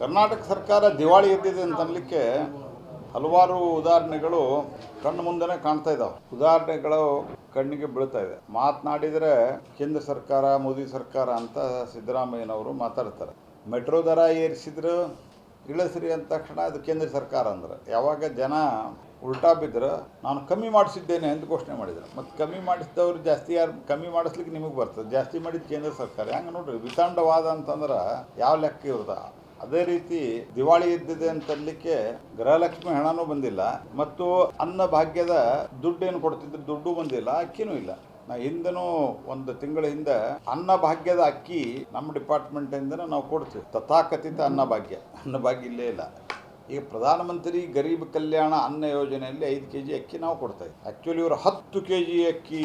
ಕರ್ನಾಟಕ ಸರ್ಕಾರ ದಿವಾಳಿ ಎದ್ದಿದೆ ಅಂತ ಅನ್ಲಿಕ್ಕೆ ಹಲವಾರು ಉದಾಹರಣೆಗಳು ಕಣ್ಣು ಮುಂದೆನೆ ಕಾಣ್ತಾ ಇದ್ದಾವೆ ಉದಾಹರಣೆಗಳು ಕಣ್ಣಿಗೆ ಬೀಳ್ತಾ ಇದೆ. ಮಾತನಾಡಿದರೆ ಕೇಂದ್ರ ಸರ್ಕಾರ, ಮೋದಿ ಸರ್ಕಾರ ಅಂತ ಸಿದ್ದರಾಮಯ್ಯನವರು ಮಾತಾಡ್ತಾರೆ. ಮೆಟ್ರೋ ದರ ಏರಿಸಿದ್ರು ಇಳಸ್ರಿ ಅಂದ ತಕ್ಷಣ ಅದು ಕೇಂದ್ರ ಸರ್ಕಾರ ಅಂದ್ರೆ. ಯಾವಾಗ ಜನ ಉಲ್ಟಾ ಬಿದ್ದರೆ ನಾನು ಕಮ್ಮಿ ಮಾಡಿಸಿದ್ದೇನೆ ಅಂತ ಘೋಷಣೆ ಮಾಡಿದ್ರು. ಮತ್ತು ಕಮ್ಮಿ ಮಾಡಿಸಿದವ್ರು ಜಾಸ್ತಿ ಯಾರು, ಕಮ್ಮಿ ಮಾಡಿಸ್ಲಿಕ್ಕೆ ನಿಮಗೆ ಬರ್ತದೆ. ಜಾಸ್ತಿ ಮಾಡಿದ ಕೇಂದ್ರ ಸರ್ಕಾರ. ಹೆಂಗೆ ನೋಡ್ರಿ, ವಿತಂಡವಾದ ಅಂತಂದ್ರೆ ಯಾವ ಲೆಕ್ಕ ಇವ್ರದ? ಅದೇ ರೀತಿ ದಿವಾಳಿ ಇದ್ದಿದೆ ಅಂತಲ್ಲಿಕ್ಕೆ ಗೃಹಲಕ್ಷ್ಮಿ ಹಣನೂ ಬಂದಿಲ್ಲ. ಮತ್ತು ಅನ್ನ ಭಾಗ್ಯದ ದುಡ್ಡೇನು ಕೊಡ್ತಿದ್ರು ದುಡ್ಡು ಬಂದಿಲ್ಲ, ಅಕ್ಕಿನೂ ಇಲ್ಲ. ನಾ ಹಿಂದನೂ ಒಂದು ತಿಂಗಳ ಹಿಂದೆ ಅನ್ನ ಭಾಗ್ಯದ ಅಕ್ಕಿ ನಮ್ಮ ಡಿಪಾರ್ಟ್ಮೆಂಟಿಂದ ನಾವು ಕೊಡ್ತೀವಿ. ತಥಾಕಥಿತ ಅನ್ನ ಭಾಗ್ಯ. ಅನ್ನ ಭಾಗ್ಯ ಇಲ್ಲೇ ಇಲ್ಲ. ಈಗ ಪ್ರಧಾನಮಂತ್ರಿ ಗರೀಬ್ ಕಲ್ಯಾಣ ಅನ್ನ ಯೋಜನೆಯಲ್ಲಿ ಐದು ಕೆ ಜಿ ಅಕ್ಕಿ ನಾವು ಕೊಡ್ತಾ ಇದ್ವಿ. ಆ್ಯಕ್ಚುಲಿ ಇವರು ಹತ್ತು ಕೆ ಜಿ ಅಕ್ಕಿ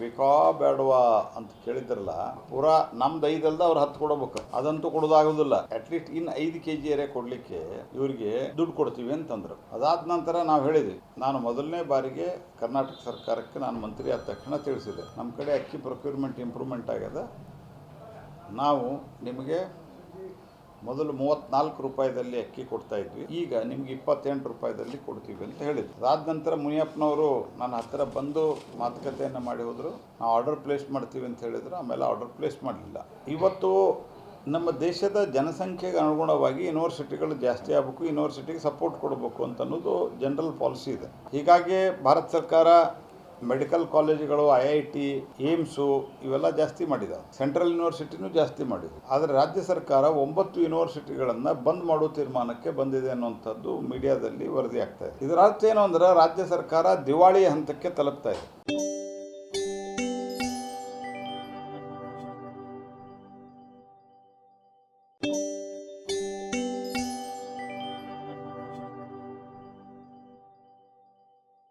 ಬೇಕಾ ಬೇಡವಾ ಅಂತ ಕೇಳಿದ್ರಲ್ಲ, ಪೂರಾ ನಮ್ದು ಐದಲ್ದ ಅವ್ರು ಹತ್ತು ಕೊಡಬೇಕು. ಅದಂತೂ ಕೊಡೋದಾಗೋದಿಲ್ಲ. ಅಟ್ಲೀಸ್ಟ್ ಇನ್ನು ಐದು ಕೆ ಜಿ ಏರಿಯಾ ಕೊಡಲಿಕ್ಕೆ ಇವರಿಗೆ ದುಡ್ಡು ಕೊಡ್ತೀವಿ ಅಂತಂದ್ರು. ಅದಾದ ನಂತರ ನಾವು ಹೇಳಿದ್ವಿ, ನಾನು ಮೊದಲನೇ ಬಾರಿಗೆ ಕರ್ನಾಟಕ ಸರ್ಕಾರಕ್ಕೆ ನಾನು ಮಂತ್ರಿ ಆದ ತಕ್ಷಣ ತಿಳಿಸಿದೆ. ನಮ್ಮ ಕಡೆ ಅಕ್ಕಿ ಪ್ರೊಕ್ಯೂರ್ಮೆಂಟ್ ಇಂಪ್ರೂವ್ಮೆಂಟ್ ಆಗ್ಯದ. ನಾವು ನಿಮಗೆ ಮೊದಲು ಮೂವತ್ನಾಲ್ಕು ರೂಪಾಯಿದಲ್ಲಿ ಅಕ್ಕಿ ಕೊಡ್ತಾ ಇದ್ವಿ. ಈಗ ನಿಮ್ಗೆ ಇಪ್ಪತ್ತೆಂಟು ರೂಪಾಯಿದಲ್ಲಿ ಕೊಡ್ತೀವಿ ಅಂತ ಹೇಳಿದ್ರು. ಅದಾದ ನಂತರ ಮುನಿಯಪ್ಪನವರು ನನ್ನ ಹತ್ತಿರ ಬಂದು ಮಾತುಕತೆಯನ್ನು ಮಾಡಿ ಹೋದರು. ನಾವು ಆರ್ಡರ್ ಪ್ಲೇಸ್ ಮಾಡ್ತೀವಿ ಅಂತ ಹೇಳಿದ್ರು. ಆಮೇಲೆ ಆರ್ಡರ್ ಪ್ಲೇಸ್ ಮಾಡಲಿಲ್ಲ. ಇವತ್ತು ನಮ್ಮ ದೇಶದ ಜನಸಂಖ್ಯೆಗೆ ಅನುಗುಣವಾಗಿ ಯೂನಿವರ್ಸಿಟಿಗಳು ಜಾಸ್ತಿ ಆಗಬೇಕು, ಯೂನಿವರ್ಸಿಟಿಗೆ ಸಪೋರ್ಟ್ ಕೊಡಬೇಕು ಅಂತ ಅನ್ನೋದು ಜನರಲ್ ಪಾಲಿಸಿ ಇದೆ. ಹೀಗಾಗಿ ಭಾರತ ಸರ್ಕಾರ ಮೆಡಿಕಲ್ ಕಾಲೇಜುಗಳು, ಐ ಐ ಟಿ, ಏಮ್ಸು ಇವೆಲ್ಲ ಜಾಸ್ತಿ ಮಾಡಿದ ಸೆಂಟ್ರಲ್ ಯೂನಿವರ್ಸಿಟಿನೂ ಜಾಸ್ತಿ ಮಾಡಿದೆ ಆದರೆ ರಾಜ್ಯ ಸರ್ಕಾರ ಒಂಬತ್ತು ಯೂನಿವರ್ಸಿಟಿಗಳನ್ನು ಬಂದ್ ಮಾಡೋ ತೀರ್ಮಾನಕ್ಕೆ ಬಂದಿದೆ ಅನ್ನುವಂಥದ್ದು ಮೀಡಿಯಾದಲ್ಲಿ ವರದಿ ಆಗ್ತಾ ಇದೆ ಇದರ ಅರ್ಥ ಏನು ಅಂದ್ರೆ ರಾಜ್ಯ ಸರ್ಕಾರ ದಿವಾಳಿ ಹಂತಕ್ಕೆ ತಲುಪ್ತಾ ಇದೆ.